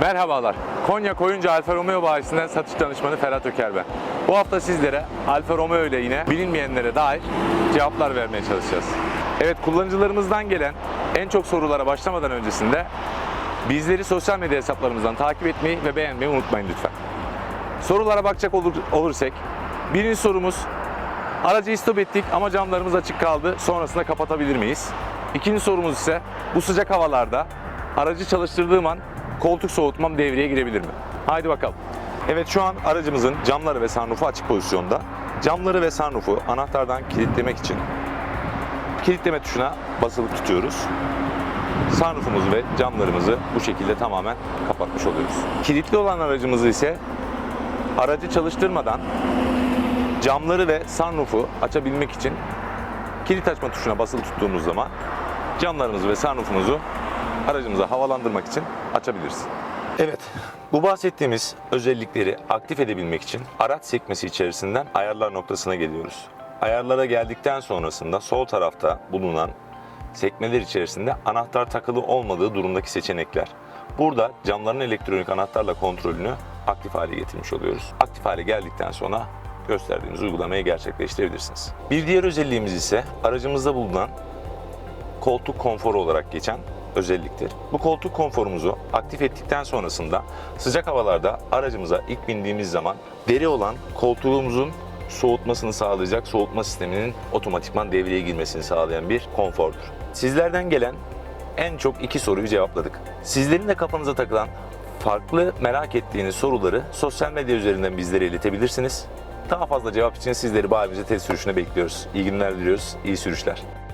Merhabalar. Konya Koyuncu Alfa Romeo bayisinden satış danışmanı Ferhat Öker ben. Bu hafta sizlere Alfa Romeo ile yine bilinmeyenlere dair cevaplar vermeye çalışacağız. Evet kullanıcılarımızdan gelen en çok sorulara başlamadan öncesinde bizleri sosyal medya hesaplarımızdan takip etmeyi ve beğenmeyi unutmayın lütfen. Sorulara bakacak olur, olursak birinci sorumuz aracı istop ettik ama camlarımız açık kaldı sonrasında kapatabilir miyiz? İkinci sorumuz ise bu sıcak havalarda aracı çalıştırdığım an koltuk soğutmam devreye girebilir mi? Haydi bakalım. Evet şu an aracımızın camları ve sunroofu açık pozisyonda. Camları ve sunroofu anahtardan kilitlemek için kilitleme tuşuna basılı tutuyoruz. Sunroofumuzu ve camlarımızı bu şekilde tamamen kapatmış oluyoruz. Kilitli olan aracımızı ise aracı çalıştırmadan camları ve sunroof'u açabilmek için kilit açma tuşuna basılı tuttuğumuz zaman camlarımızı ve sunroof'umuzu aracımıza havalandırmak için açabiliriz. Evet, bu bahsettiğimiz özellikleri aktif edebilmek için araç sekmesi içerisinden ayarlar noktasına geliyoruz. Ayarlara geldikten sonrasında sol tarafta bulunan sekmeler içerisinde anahtar takılı olmadığı durumdaki seçenekler. Burada camların elektronik anahtarla kontrolünü aktif hale getirmiş oluyoruz. Aktif hale geldikten sonra gösterdiğimiz uygulamayı gerçekleştirebilirsiniz. Bir diğer özelliğimiz ise aracımızda bulunan koltuk konforu olarak geçen özelliktir. Bu koltuk konforumuzu aktif ettikten sonrasında sıcak havalarda aracımıza ilk bindiğimiz zaman deri olan koltuğumuzun soğutmasını sağlayacak soğutma sisteminin otomatikman devreye girmesini sağlayan bir konfordur. Sizlerden gelen en çok iki soruyu cevapladık. Sizlerin de kafanıza takılan farklı merak ettiğiniz soruları sosyal medya üzerinden bizlere iletebilirsiniz. Daha fazla cevap için sizleri bayimize test sürüşüne bekliyoruz. İyi günler diliyoruz, iyi sürüşler.